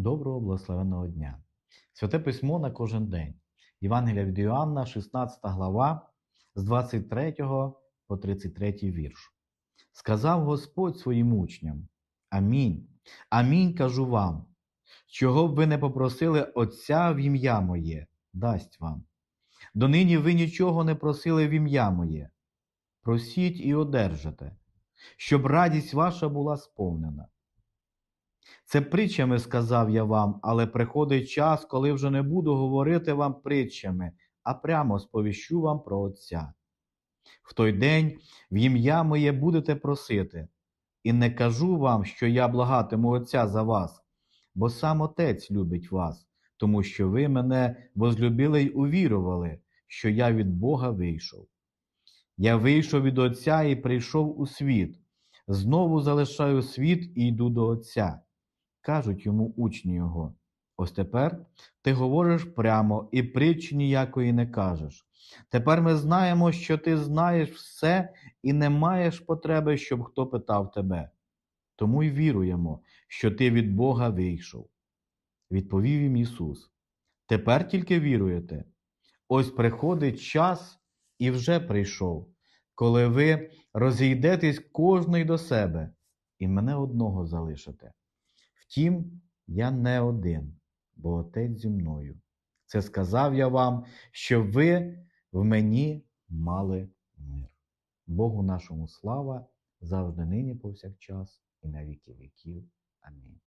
Доброго благословенного дня. Святе письмо на кожен день. Євангелія від Іоанна, 16 глава, з 23 по 33 вірш. Сказав Господь своїм учням: Амінь. Амінь кажу вам. Чого б ви не попросили Отця в ім'я моє, дасть вам. Донині ви нічого не просили в ім'я моє. Просіть і одержите, щоб радість ваша була сповнена. Це притчами сказав я вам, але приходить час, коли вже не буду говорити вам притчами, а прямо сповіщу вам про Отця. В той день в ім'я моє будете просити, і не кажу вам, що я благатиму Отця за вас, бо сам Отець любить вас, тому що ви мене возлюбили й увірували, що я від Бога вийшов. Я вийшов від Отця і прийшов у світ, знову залишаю світ і йду до Отця. Кажуть йому учні його. Ось тепер ти говориш прямо і притчі ніякої не кажеш. Тепер ми знаємо, що ти знаєш все і не маєш потреби, щоб хто питав тебе. Тому й віруємо, що ти від Бога вийшов. Відповів їм Ісус. Тепер тільки віруєте. Ось приходить час і вже прийшов, коли ви розійдетесь кожний до себе і мене одного залишите. Втім, я не один, бо Отець зі мною. Це сказав я вам, щоб ви в мені мали мир. Богу нашому слава завжди нині повсякчас і на віки віків. Амінь.